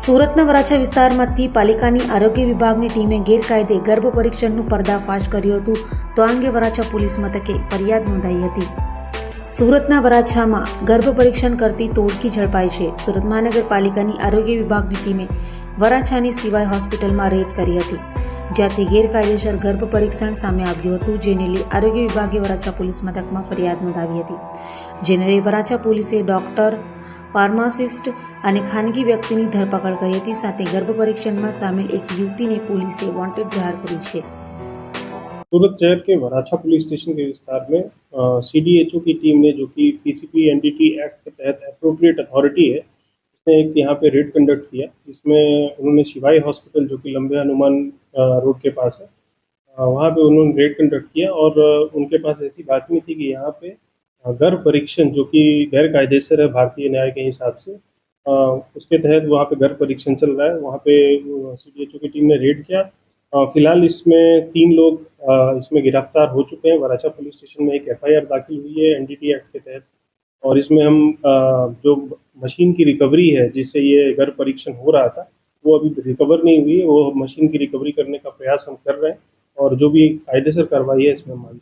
સુરતના વરાછા વિસ્તારમાંથી પાલિકાની આરોગ્ય વિભાગની ટીમે ગેરકાયદે ગર્ભ પરીક્ષણનું પર્દાફાશ કર્યું હતું. તો આ અંગે વરાછા પોલીસ મથકે ફરિયાદ નોંધાઈ હતી. સુરતના વરાછામાં ગર્ભ પરીક્ષણ કરતી તોડકી ઝડપાઈ છે. સુરત મહાનગરપાલિકાની આરોગ્ય વિભાગની ટીમે વરાછાની સિવાય હોસ્પિટલમાં રેડ કરી હતી. જ્યાંથી ગેરકાયદેસર ગર્ભ પરીક્ષણ સામે આવ્યું હતું જેને લઈ આરોગ્ય વિભાગે વરાછા પોલીસ મથકમાં ફરિયાદ નોંધાવી હતી જેને લઈ વરાછા પોલીસે ડોક્ટર ફાર્માસિસ્ટ અને ખાનગી વ્યક્તિની ધરપકડ કરી હતી સાથે ગર્ભ પરીક્ષણમાં સામેલ એક યુવતીને પોલીસે વોન્ટેડ જાહેર કરી છે सूरत शहर के वराछा पुलिस स्टेशन के विस्तार में सी डी एच ओ की टीम ने जो कि P C P N D T act के तहत अप्रोप्रिएट अथॉरिटी है उसने एक यहाँ पे रेड कंडक्ट किया जिसमें उन्होंने शिवाई हॉस्पिटल जो कि लंबे हनुमान अ, रोड के पास है। वहाँ पे उन्होंने रेड कंडक्ट किया और उनके पास ऐसी बातमी थी कि यहाँ पे घर परीक्षण जो कि गैर कायदेसर है भारतीय न्याय के हिसाब से उसके तहत वहाँ पे घर परीक्षण चल रहा है। वहाँ पे सी की टीम ने रेड किया। फ़िलहाल इसमें तीन लोग इसमें गिरफ़्तार हो चुके हैं। वराछा पुलिस स्टेशन में एक एफआईआर दाखिल हुई है एनडीटी एक्ट के तहत। और इसमें हम जो मशीन की रिकवरी है, जिससे ये घर परीक्षण हो रहा था वो अभी रिकवर नहीं हुई है, वो मशीन की रिकवरी करने का प्रयास हम कर रहे हैं और जो भी कायदेसर कार्रवाई है, इसमें हैं